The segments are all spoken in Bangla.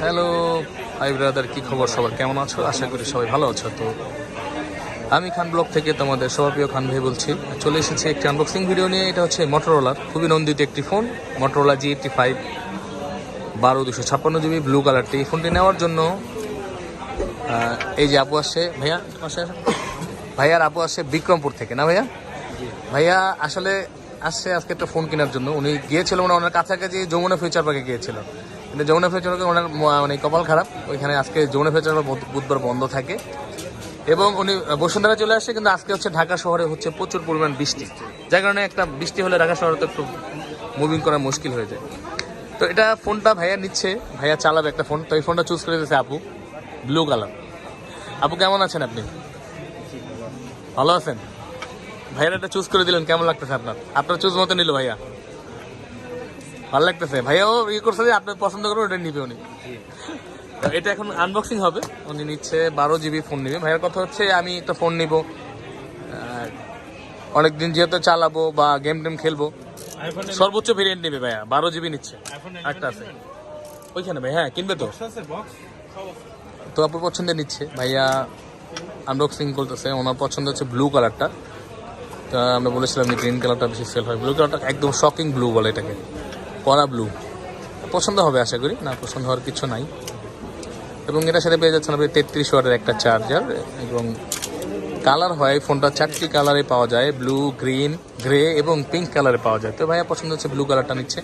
হ্যালো হাই ব্রাদার কি খবর সবার? কেমন আছো? আশা করি সবাই ভালো আছো, তো আমি খান ব্লগ থেকে তোমাদের সভাপ্রিয় খান ভাই বলছি। চলে এসেছি একটি আনবক্সিং ভিডিও নিয়ে, এটা হচ্ছে মোটরোলার খুবই নন্দিত একটি phone Motorola G eighty five বারো দুশো ছাপ্পান্ন জিবি ব্লু কালারটি এই ফোনটি নেওয়ার জন্য এই যে আপু আসছে ভাইয়া। ভাইয়ার আপু আসছে বিক্রমপুর থেকে, না ভাইয়া? ভাইয়া আসলে, আসছে আজকে একটা ফোন কেনার জন্য। উনি গিয়েছিল মানে ওনার কাছাকাছি যমুনা ফিউচার পার্কে গিয়েছিল। কিন্তু যমুনা ফিউচার ওনার মানে কপাল খারাপ। ওইখানে আজকে যমুনা ফিউচার বুধবার বন্ধ থাকে। এবং উনি বসুন্ধরা চলে আসে, কিন্তু আজকে হচ্ছে ঢাকা শহরে হচ্ছে প্রচুর পরিমাণ বৃষ্টি। যার কারণে একটা বৃষ্টি হলে ঢাকা শহরে তো একটু মুভিং করা মুশকিল হয়ে যায়। তো এটা ফোনটা ভাইয়া নিচ্ছে। ভাইয়া চালাবে একটা ফোন। তো এই ফোনটা চুজ করে দিয়েছে আপু। ব্লু কালার আপু, কেমন আছেন আপনি? ভালো আছেন? ভাইয়ার এটা চুজ করে দিলেন। কেমন লাগতেছে আপনার? আপনার চুজ মতো নিল ভাইয়া। ভালো লাগতেছে। ভাইয়াও ইয়ে করছে যে আপনি পছন্দ করবেন ওটা নিবে উনি। এটা এখন আনবক্সিং হবে? উনি নিচ্ছে বারো জিবি ফোন নিবে। ভাইয়ার কথা হচ্ছে আমি একটা ফোন নিব। অনেকদিন যেহেতু চালাবো বা গেম টেম খেলব সর্বোচ্চ ভেরিয়েন্ট নেবে ভাইয়া। বারো জিবি নিচ্ছে। একটা আছে। ওইখানে ভাই হ্যাঁ কিনবে তো। তো আপুর পছন্দের নিচ্ছে। ভাইয়া আনবক্সিং করতেছে। ওনার পছন্দ হচ্ছে ব্লু কালারটা তা আমরা বলেছিলাম যে গ্রিন কালারটা বেশি সেল হয়। ব্লু কালারটা একদম শকিং ব্লু বলে এটাকে। কড়া ব্লু। পছন্দ হবে আশা করি। না, পছন্দ হওয়ার কিছু নাই। এবং এটার সাথে পেয়ে যাচ্ছেন আপনি তেত্রিশ ওয়াটের একটা চার্জার এবং কালার হয়, ফোনটা চারটি কালারে পাওয়া যায় ব্লু গ্রিন গ্রে এবং পিঙ্ক কালারে পাওয়া যায়। তো ভাইয়া পছন্দ হচ্ছে ব্লু কালারটা নিচ্ছে।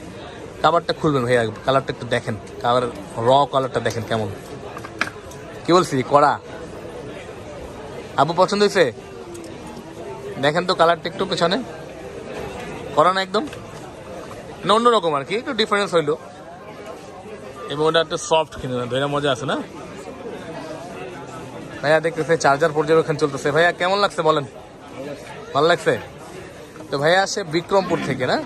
কাভারটা খুলবেন ভাইয়া কালারটা একটু দেখেন। কালার র কালারটা দেখেন কেমন। কি বলছি, কড়া? আবু পছন্দ হয়েছে? দেখেন তো কালারটা একটু পেছনে। করা না একদম? না অন্যরকম আর কি একটু ডিফারেন্স হইল। এবং ওটা একটু সফট কিনে না ধরে মজা আছে না? ভাইয়া দেখতেছে চার্জার পর্যবেক্ষণ চলতেছে। ভাইয়া কেমন লাগছে বলেন? ভালো লাগছে? তো ভাইয়া আসে বিক্রমপুর থেকে না?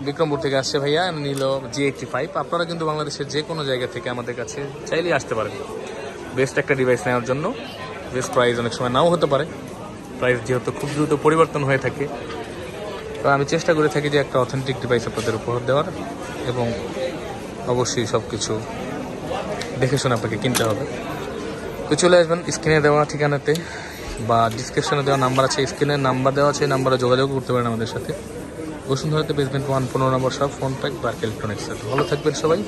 বিক্রমপুর থেকে আসছে ভাইয়া নিল জি এইটটি ফাইভ আপনারা কিন্তু বাংলাদেশের যে কোনো জায়গা থেকে আমাদের কাছে চাইলেই আসতে পারেন। বেস্ট একটা ডিভাইস নেওয়ার জন্য। বেস্ট প্রাইস অনেক সময় নাও হতে পারে। প্রাইস যেহেতু খুব দ্রুত পরিবর্তন হয়ে থাকে। তো আমি চেষ্টা করে থাকি যে একটা অথেন্টিক ডিভাইস আপনাদের উপহার দেওয়ার এবং অবশ্যই সব কিছু দেখে শুনে আপনাকে কিনতে হবে। তো চলে আসবেন স্ক্রিনে দেওয়া ঠিকানাতে বা ডিসক্রিপশনে দেওয়া নাম্বার আছে। স্ক্রিনের নাম্বার দেওয়া আছে নাম্বারে যোগাযোগ করতে পারেন আমাদের সাথে। বসুন্ধরাতে বেসমেন্ট ওয়ান পনেরো নম্বর সব ফোন প্যাক বা ইলেকট্রনিক্স ভালো থাকবেন সবাই।